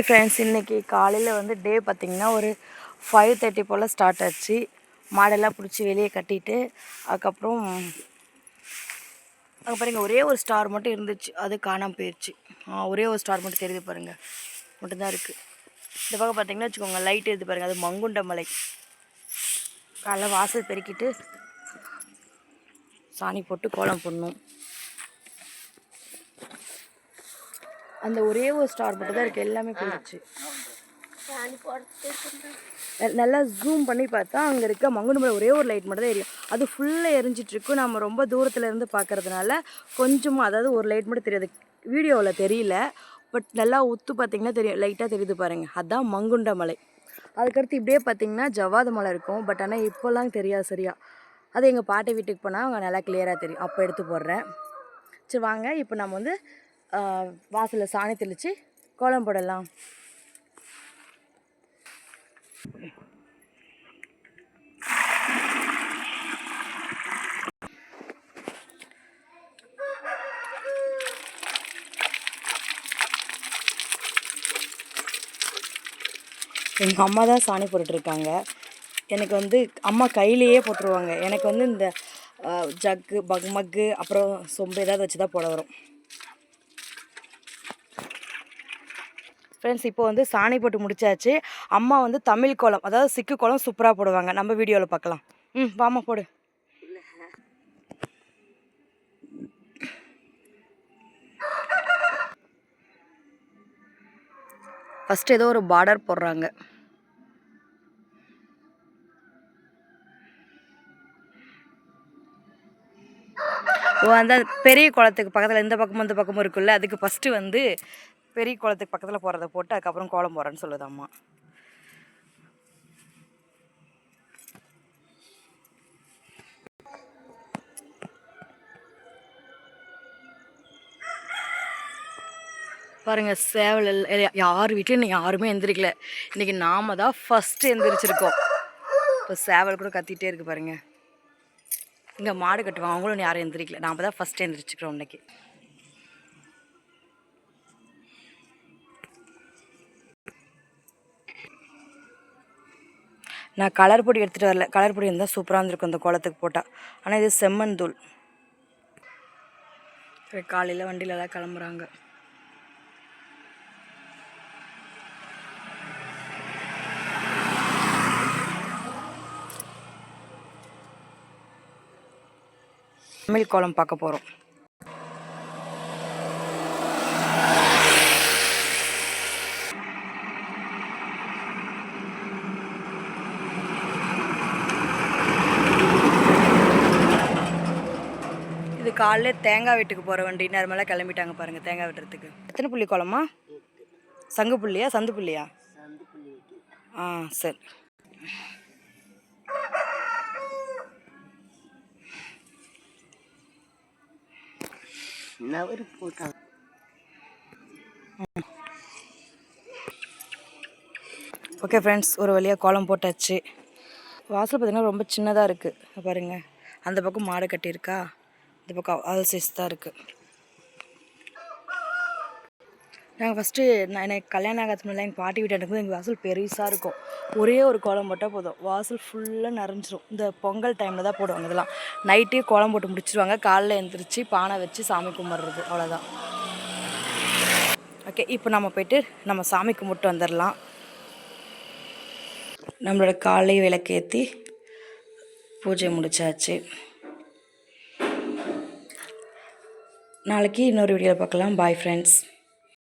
Hi friends இன்றைக்கி காலையில் வந்து டே பார்த்திங்கன்னா ஒரு ஃபைவ் தேர்ட்டி போல் ஸ்டார்ட் ஆச்சு. மாடெல்லாம் பிடிச்சி வெளியே கட்டிட்டு அதுக்கப்புறம் அது பாருங்கள் ஒரே ஒரு ஸ்டார் மட்டும் இருந்துச்சு. அது காணாமல் போயிடுச்சு ஒரே ஒரு ஸ்டார் மட்டும் தெரியுது பாருங்கள் மட்டும்தான் இருக்குது இந்த பக்கம் பார்த்தீங்கன்னா வச்சுக்கோங்க லைட் எடுத்து பாருங்கள் அது மங்குண்ட மலை. காலைல வாசல் பெருக்கிட்டு சாணி போட்டு கோலம் போடணும். அந்த ஒரே ஒரு ஸ்டார் மட்டும் தான் இருக்குது எல்லாமே போயிடுச்சு. நல்லா ஜூம் பண்ணி பார்த்தா அங்கே இருக்க மங்குடுமலை ஒரே ஒரு லைட் மட்டும் தான் எரியும். அது ஃபுல்லாக எரிஞ்சிட்டு இருக்கும் நம்ம ரொம்ப தூரத்துல இருந்து பார்க்கறதுனால கொஞ்சமாக அதாவது ஒரு லைட் மட்டும் தெரியாது. வீடியோவில் தெரியல. பட் நல்லா உத்து பார்த்தீங்கன்னா தெரியும் லைட்டாக தெரியுது பாருங்கள் அதான் மங்குண்ட மலை. அதுக்கடுத்து இப்படியே பார்த்தீங்கன்னா ஜவ்வாது மலை இருக்கும். பட் ஆனால் இப்போல்லாம் தெரியாது சரியா. அது எங்கள் பாட்டி வீட்டுக்கு போனால் அவங்க நல்லா கிளியராக தெரியும். அப்போ எடுத்து போடுறேன். சரி வாங்க. இப்போ நம்ம வந்து வாசலில் சாணி தெளித்து கோலம் போடலாம். எங்கள் அம்மா தான் சாணி போட்டுட்ருக்காங்க. எனக்கு வந்து அம்மா கையிலேயே போட்டுருவாங்க. எனக்கு வந்து இந்த ஜக்கு பக் மக்கு அப்புறம் சொம்பு ஏதாவது வச்சு தான் போட வரும். ஃப்ரெண்ட்ஸ் இப்போ வந்து சாணி போட்டு முடிச்சாச்சு. அம்மா வந்து தமிழ் கோலம் அதாவது சிக்கு கோலம் சூப்பராக போடுவாங்க. நம்ம வீடியோவில் பார்க்கலாம் ம் வாமா போடு. ஃபஸ்ட்டு ஏதோ ஒரு பார்டர் போடுறாங்க. ஓ அந்த பெரிய குளத்துக்கு பக்கத்தில் இந்த பக்கமும் இந்த பக்கமும் இருக்குல்ல அதுக்கு ஃபஸ்ட்டு வந்து பெரிய குளத்துக்கு பக்கத்தில் போகிறத போட்டு அதுக்கப்புறம் கோலம் போகிறேன்னு சொல்லுது அம்மா பாருங்கள் சேவல் இல்லை யார் வீட்லையும் இன்னைக்கு யாருமே எந்திரிக்கல. இன்னைக்கு நாம தான் ஃபஸ்ட்டு எந்திரிச்சிருக்கோம். இப்போ சேவல் கூட கத்திகிட்டே இருக்கு பாருங்கள் இங்கே மாடு கட்டுவாங்க அவங்களும் இன்னும் யாரும் எந்திரிக்கல. நாம தான் ஃபஸ்ட்டு எந்திரிச்சிக்கிறோம் இன்னைக்கு. நான் கலர் பொடி எடுத்துகிட்டு வரல. கலர் பொடி இருந்தால் சூப்பராக இருந்திருக்கும் இந்த கோலத்துக்கு போட்டால் ஆனால் இது செம்மண் தூள். சரி காலையில் வண்டியிலலாம் கிளம்புறாங்க. தமிழ் கோலம் பார்க்க போகிறோம் காலைல தேங்காய் வீட்டுக்கு போகிற வண்டி நேரமெல்லாம் கிளம்பிட்டாங்க பாருங்கள் தேங்காய் வெட்டுறதுக்கு. எத்தனை புள்ளி கோலமா சங்கு புள்ளியா சந்து புள்ளியா? ஆ சரி. ஓகே ஃப்ரெண்ட்ஸ் ஒரு வழியாக கோலம் போட்டாச்சு. வாசல் பார்த்திங்கன்னா ரொம்ப சின்னதாக இருக்குது பாருங்க அந்த பக்கம் மாடு கட்டியிருக்கா? இந்த பக்கம் அது சைஸ் தான் இருக்குது நாங்கள் ஃபஸ்ட்டு நான் எனக்கு கல்யாணம் ஆகாத முன்னாடி எங்கள் பாட்டி வீட்டு இருக்கும்போது எங்கள் வாசல் பெருசாக இருக்கும். ஒரே ஒரு கோலம் போட்டால் போதும். வாசல் ஃபுல்லாக நிறைஞ்சிரும். இந்த பொங்கல் டைமில் தான் போடுவாங்க இதெல்லாம். நைட்டே கோலம் போட்டு முடிச்சிருவாங்க. காலைல எழுந்திரிச்சு பானை வச்சு சாமி கும்பிட்றது. அவ்வளோதான் ஓகே இப்போ நம்ம போய்ட்டு நம்ம சாமி கும்பிட்டு வந்துடலாம் நம்மளோட காலை விளக்கேற்றி பூஜை முடிச்சாச்சு. நாளைக்கு இன்னொரு வீடியோவில் பார்க்கலாம். Bye friends